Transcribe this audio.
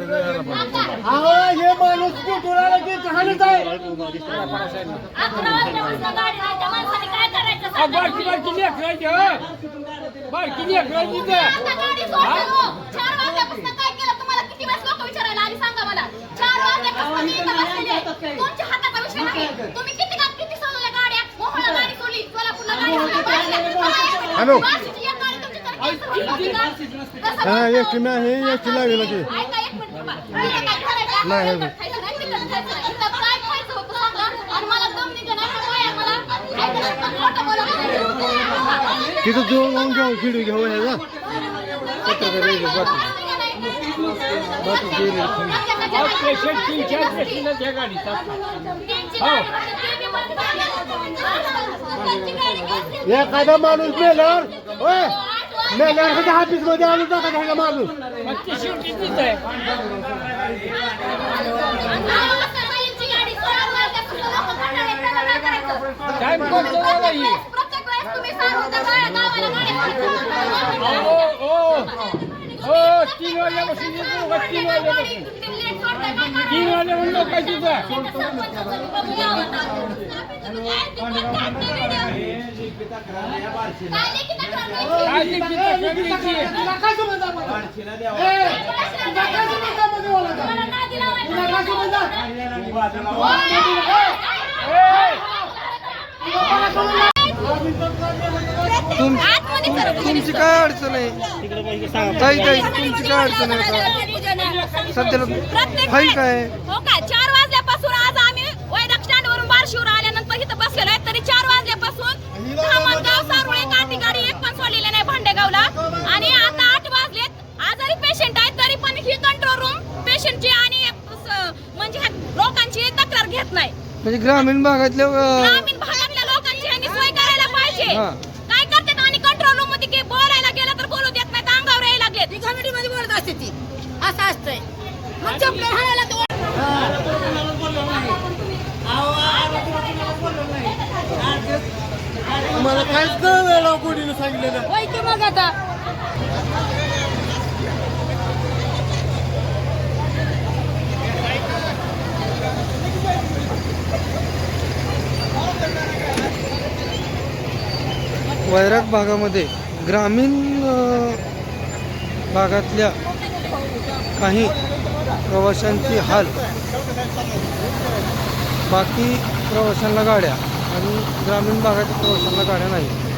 अहो हे माणूस कुठून की कहाणीच आहे बारकी बारकी लेकरायची हो बारकी लेकरायची हो. तुमच्या हाताचा विषय नाही तुम्ही किती का किती सोडल्या गाड्या मोहळा गाडी सोडली सोलापूरला गाडी सोडली हॅलो. हा, बोलता? एसटी नाही, एक. इथं काय करायचं? नाही, तिथं जाऊन घेऊ व्हिडिओ घेऊ ह्याचा पेशंट तीन चार पेशंट त्या गाडीत एखादा माणूस मेल्यावर होय मेल्यावर ह्याच्या ऑफिसमध्ये आणून टाका ह्याचा माणूस काय ही? हो तीन वाजल्यापासून येतो का तीन वाजल्यापासून तीन वाजल्यापासून लोक तुमची काय अडचण आहे? ताई ताई तुमची काय अडचण आहे सध्याला हाय काय? हो का? चार वाजल्यापासून आज आम्ही वैदाक स्टँड वरून बारशिवर आल्यानंतर इथं बसलेलो आहे तरी चार वाजल्यापासून धामणगाव सारोळे काठी गाडी एक पण सोडलेली नाही भांडेगावला आणि आता आठ वाजलेत आजारी पेशंट आहेत तरी पण ही कंट्रोल रूम पेशंटची आणि म्हणजे लोकांची तक्रार घेत नाही. म्हणजे ग्रामीण भागातल्या ग्रामीण भागातल्या लोकांची यांनी सोय करायला पाहिजे. काय करतात आणि कंट्रोल रूममध्ये की बोलायला गेलं तर बोलू देत नाही अंगावर यायला लागलेत. कमिटी मध्ये बोलत असते ती. असं असतंय. मग चपले हाणायला तो मला काहीच कळलं कोणीने सांगितलेलं. की मग आता? वैराग भागामध्ये ग्रामीण भागातल्या काही प्रवाशांची हाल. बाकी प्रवाशांना गाड्या आणि ग्रामीण भागातील प्रवाशांना गाड्या नाही